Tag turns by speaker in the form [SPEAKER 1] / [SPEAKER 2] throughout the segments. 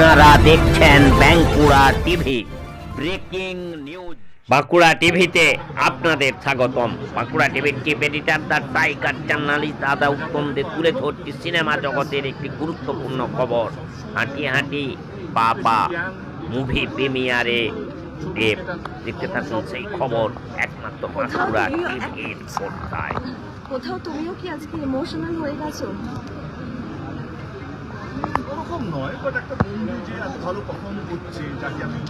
[SPEAKER 1] আপনারা দেখছেন Bankura TV. Breaking news. Bankura টিভিতে আপনাদের স্বাগতম। বাঁকুড়া টিভির chief editor, the tiger journalist দাদা উত্তমদের তুলে ধরছি সিনেমা জগতের একটি গুরুত্বপূর্ণ খবর। হাঁটি হাঁটি পা মুভি প্রিমিয়ারে দেব। দেখতে থাকুন সেই খবর একমাত্র বাঁকুড়া টিভির
[SPEAKER 2] কোথাও তুমিও কি আজকে ইমোশনাল হয়ে গেছো?
[SPEAKER 3] ওরকম নয় বাট একটা বন্ধু যে এত ভালো পারফর্ম করছে, যাকে আমি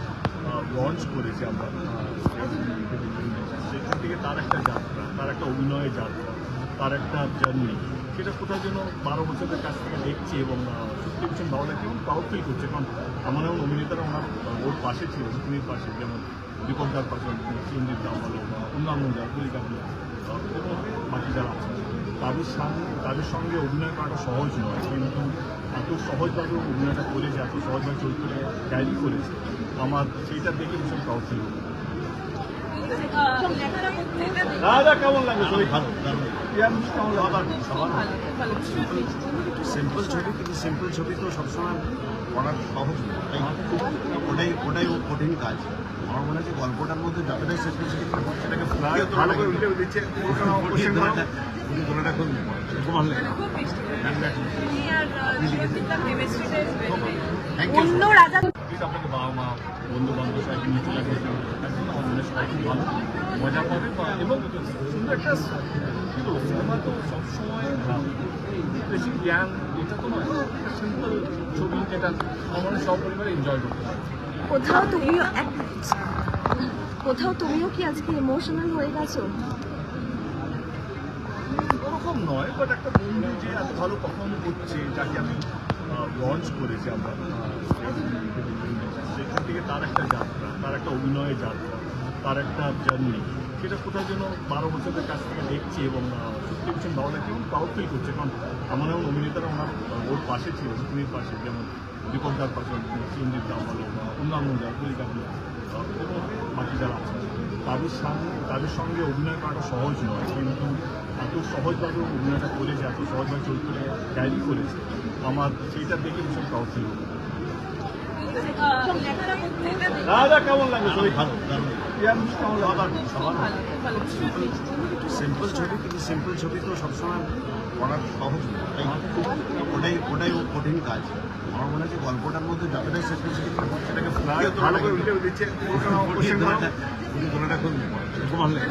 [SPEAKER 3] লঞ্চ করেছি আমরা সেখান থেকে তার একটা যাত্রা, তার একটা অভিনয়ের যাত্রা, তার একটা জার্নি সেটা কোথাও যেন বারো বছরের কাছ থেকে দেখছি এবং সত্যি ভীষণ ভালো লাগছে এবং প্রাউড ফিল করছে। কারণ আমার এমন অভিনেতারা ওনার ওর পাশে ছিল রুক্মিণীর পাশে, যেমন দীপকদার পাশে সঞ্জিত দাম বলো বা অন্যান্য যারা কলিকা এবং বাকি যারা আছে তাদের সঙ্গে তাদের সঙ্গে অভিনয় করাটা সহজ নয়, কিন্তু সহজভাবে অভিনয়টা করেছে এত সহজভাবে চরিত্রটা ক্যারি করেছে আমার সেইটা দেখে ভীষণ প্রাউড ফিল দাদা কেমন লাগে শরীর ভালো সবার
[SPEAKER 4] সিম্পল ছবি কিন্তু সিম্পল ছবি তো সবসময় করার সহজ ওটাই ওটাই ও কঠিন কাজ। আমার মনে হচ্ছে গল্পটার মধ্যে যতটাই থাকবে সেটাকে
[SPEAKER 3] ভালো করে দিচ্ছে
[SPEAKER 4] ফুটিয়ে তোলাটা খুব খুব ভালো। লাগে থ্যাংক ইউ
[SPEAKER 2] অন্য রাজা
[SPEAKER 3] প্লিজ আপনাকে বাবা মা বন্ধু বান্ধব সবাইকে নিচে লাগে আমার সবাই খুব ভালো। মজা পাবে এবং সুন্দর একটা সিনেমা তো সবসময় বেশি জ্ঞান এটা তো নয় একটা সিম্পল ছবি যেটা আমার সব পরিবারে এনজয় করতে
[SPEAKER 2] কোথাও তুমিও কোথাও তুমিও কি আজকে ইমোশনাল হয়ে গেছো?
[SPEAKER 3] ওরকম নয় বাট একটা বন্ধু যে এত ভালো পারফর্ম করছে, যাকে আমি লঞ্চ করেছি আমরা সেখান থেকে তার একটা যাত্রা, তার একটা অভিনয়ের যাত্রা, তার একটা জার্নি সেটা কোথাও যেন বারো বছরের কাছ থেকে দেখছি এবং সত্যি ভীষণ ভালো লাগছে এবং প্রাউড ফিল করছে। কারণ আমার এমন অভিনেতারা ওনার ওর পাশে ছিল রুক্মিণীর পাশে যেমন দীপকদার পাশে সঞ্জিত দাম বলো বা অন্যান্য যারা কলিকা এবং বাকি যারা আছে তাদের সঙ্গে তাদের সঙ্গে অভিনয় করাটা সহজ নয়। কিন্তু এত সহজভাবে অভিনয়টা করেছে এত সহজভাবে চরিত্রটা ক্যারি করেছে আমার সেইটা দেখে ভীষণ প্রাউড ফিল দাদা কেমন লাগে শরীর
[SPEAKER 4] ভালো। সিম্পল ছবি কিন্তু সিম্পল ছবি তো সবসময় করার সহজ ওটাই ওটাই ও কঠিন কাজ। আমার মনে হচ্ছে গল্পটার মধ্যে যতটাই থাকবে সেটাকে ফুটিয়ে
[SPEAKER 3] ভালো
[SPEAKER 4] তোলাটা
[SPEAKER 3] করে উল্টে দিচ্ছে
[SPEAKER 4] ফুটিয়ে তোলাটা ফুটিয়ে তোলাটা খুব খুব ভালো লাগে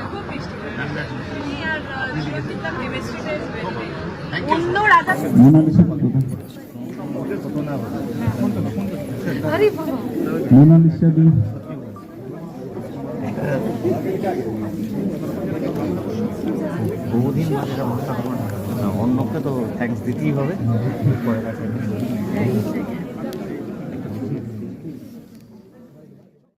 [SPEAKER 4] থ্যাংক ইউ
[SPEAKER 2] অন্য রাজা আরে বাবা
[SPEAKER 5] মোনালিসা দি
[SPEAKER 6] বহুদিন বাদে এটা মাস্টার অন্যকে তো থ্যাঙ্কস দিতেই হবে।